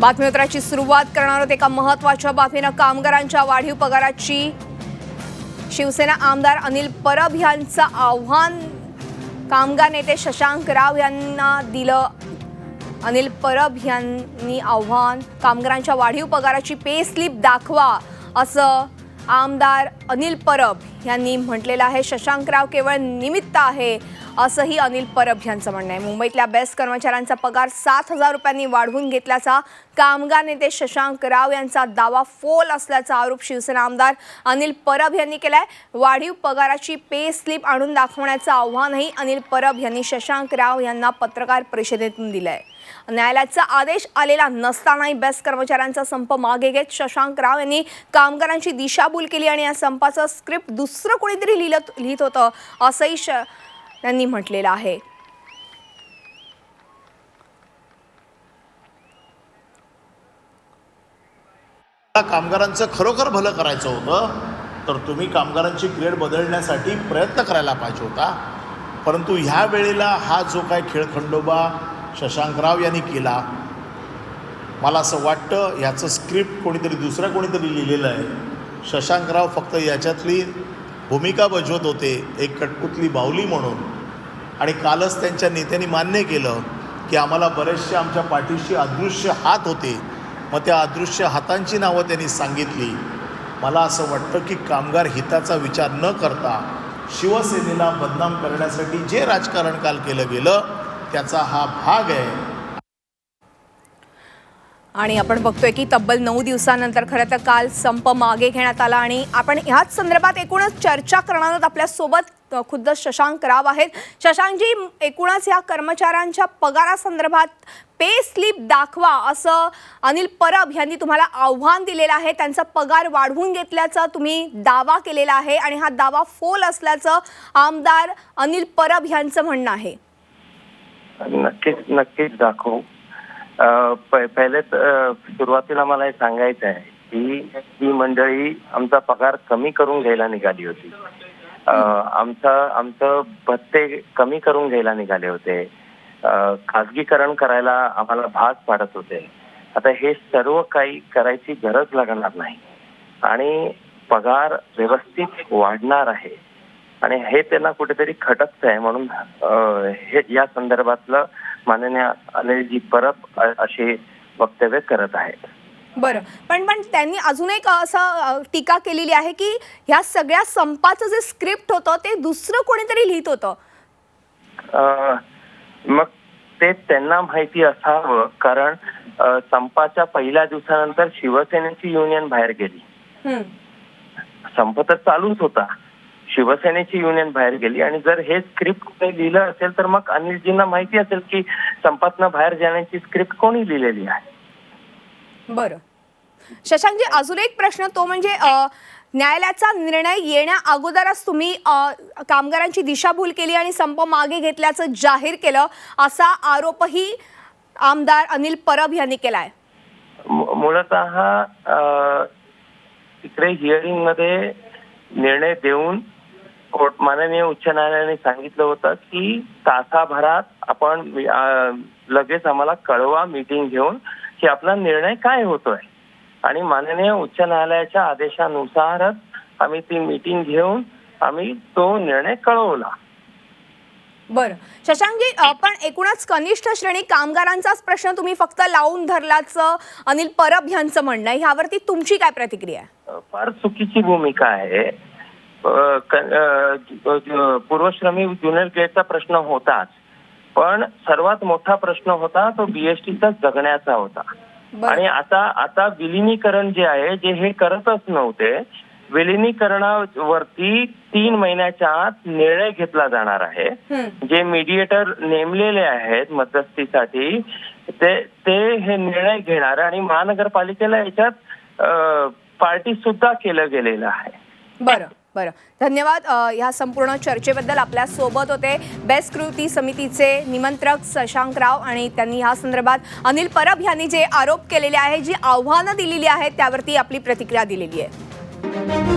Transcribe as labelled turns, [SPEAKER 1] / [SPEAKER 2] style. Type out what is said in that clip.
[SPEAKER 1] बातमीपत्राची सुरुवात करणार आहोत. एका महत्त्वाच्या बातमीनं कामगारांच्या वाढीव पगाराची शिवसेना आमदार अनिल परब यांचं आव्हान कामगार नेते शशांक राव यांना दिलं. अनिल परब यांनी आव्हान कामगारांच्या वाढीव पगाराची पे स्लिप दाखवा असं आमदार अनिल परब यांनी म्हटलेलं आहे शशांकराव केवळ निमित्त आहे असंही अनिल परब यांचं म्हणणं आहे. मुंबईतल्या बेस्ट कर्मचाऱ्यांचा पगार सात हजार रुपयांनी वाढवून घेतल्याचा कामगार नेते शशांक राव यांचा दावा फोल असल्याचा आरोप शिवसेना आमदार अनिल परब यांनी केलाय. वाढीव पगाराची पे स्लिप आणून दाखवण्याचं आव्हानही अनिल परब यांनी शशांक राव यांना पत्रकार परिषदेतून दिलं आहे न्यायालयाचा आदेश आलेला नसतानाही बेस्ट कर्मचाऱ्यांचा संप मागे घेत शशांक राव यांनी कामगारांची दिशाभूल केली आणि या संपाचं स्क्रिप्ट दुसरं कोणीतरी लिहिलं लिहित होतं असंही श त्यांनी म्हटलेलं आहे.
[SPEAKER 2] कामगारांचं खरोखर भलं करायचं होतं तर तुम्ही कामगारांची ग्रेड बदलण्यासाठी प्रयत्न करायला पाहिजे होता. परंतु ह्या वेळेला हा जो काय खेळखंडोबा शशांकराव यांनी केला. मला असं वाटतं ह्याचं स्क्रिप्ट कोणीतरी दुसरं कोणीतरी लिहिलेलं आहे. शशांकराव फक्त याच्यातली भूमिका बजावत होते एक कटपुतली बावली म्हणून. आणि कालच त्यांच्या नेत्यांनी मान्य केलं की आम्हाला बरेचसे आमच्या पाठीशी अदृश्य हात होते. मग त्या अदृश्य हातांची नावं त्यांनी सांगितली. मला असं वाटतं की कामगार हिताचा विचार न करता शिवसेनेला बदनाम करण्यासाठी जे राजकारण काल केलं गेलं त्याचा हा भाग आहे.
[SPEAKER 1] आणि आपण बघतोय की तब्बल नऊ दिवसानंतर खरं तर काल संप मागे घेण्यात आला आणि आपण ह्याच संदर्भात एकूणच चर्चा करणार आहोत. आपल्यासोबत खुद्द शशांक राव आहेत. शशांकजी एकूणच या कर्मचाऱ्यांच्या पगारासंदर्भात पे स्लिप दाखवा असं अनिल परब यांनी तुम्हाला आव्हान दिलेलं आहे. त्यांचा पगार वाढवून घेतल्याचा तुम्ही दावा केलेला आहे आणि हा दावा फोल असल्याचं आमदार अनिल परब यांचं म्हणणं आहे.
[SPEAKER 3] नक्कीच नक्कीच दाखवू. पहिले सुरुवातीला मला हे सांगायचं आहे की ही मंडळी आमचा पगार कमी करून घ्यायला निघाली होती. आमचा आमचं भत्ते कमी करून घ्यायला निघाले होते. खाजगीकरण करायला आम्हाला भाग पाडत होते. आता हे सर्व काही करायची गरज लागणार नाही. आणि पगार व्यवस्थित वाढणार आहे. आणि हे त्यांना कुठेतरी खटकत आहे म्हणून हे या संदर्भातलं माननीय अनिलजी परब अशी वक्तव्य करत आहेत.
[SPEAKER 1] बरं. पण पण त्यांनी अजून एक असं टीका केलेली आहे की ह्या सगळ्या संपाचं जे स्क्रिप्ट होतं ते दुसरं कोणीतरी लिहित होतं?
[SPEAKER 3] मग ते त्यांना माहिती असावं कारण संपाच्या पहिल्या दिवसानंतर शिवसेनेची युनियन बाहेर गेली. संप तर चालूच होता. शिवसेनेची युनियन बाहेर गेली. आणि जर हे स्क्रिप्ट कोणी लिहिलं असेल तर मग अनिलजींना माहिती असेल की संपातनं बाहेर जाण्याची स्क्रिप्ट कोणी लिहिलेली आहे?
[SPEAKER 1] बरं. शशांकजी अजून एक प्रश्न तो म्हणजे न्यायालयाचा निर्णय येण्या अगोदरच तुम्ही कामगारांची दिशाभूल केली आणि संप मागे घेतल्याचं जाहीर केलं असा आरोपही आमदार अनिल परब यांनी केलाय.
[SPEAKER 3] मुळतः अ, तिकडे हिअरिंगमध्ये निर्णय देऊन कोर्ट माननीय उच्च न्यायालयाने सांगितलं होतं की तासाभरात आपण लगेच आम्हाला कळवा मीटिंग घेऊन की आपला निर्णय काय होतोय. आणि माननीय उच्च न्यायालयाच्या आदेशानुसारच आम्ही ती मीटिंग घेऊन आम्ही तो निर्णय कळवला.
[SPEAKER 1] बरं. शशांकजी पण एकूणच कनिष्ठ श्रेणी कामगारांचाच प्रश्न तुम्ही फक्त लावून धरल्याचं अनिल परब यांचं म्हणणं ह्यावरती तुमची काय प्रतिक्रिया आहे?
[SPEAKER 3] फार चुकीची भूमिका आहे. पूर्वश्रमी ज्युनियर ग्रेडचा प्रश्न होताच. पण सर्वात मोठा प्रश्न होता तो बीएसटीचा जगण्याचा होता. आणि आता आता विलिनीकरण जे आहे जे हे करतच नव्हते विलिनीकरणावरती तीन महिन्याच्या आत निर्णय घेतला जाणार आहे. जे मीडिएटर नेमलेले आहेत मध्यस्थीसाठी ते ते हे निर्णय घेणार आणि महानगरपालिकेला याच्यात पार्टी सुद्धा केलं गेलेलं आहे.
[SPEAKER 1] बरं. बरं. धन्यवाद ह्या संपूर्ण चर्चेबद्दल आपल्यासोबत होते. बेस्ट कृती समितीचे निमंत्रक शशांक राव आणि त्यांनी ह्या संदर्भात अनिल परब यांनी जे आरोप केलेले आहे जी आव्हानं दिलेली आहेत त्यावरती आपली प्रतिक्रिया दिलेली आहे.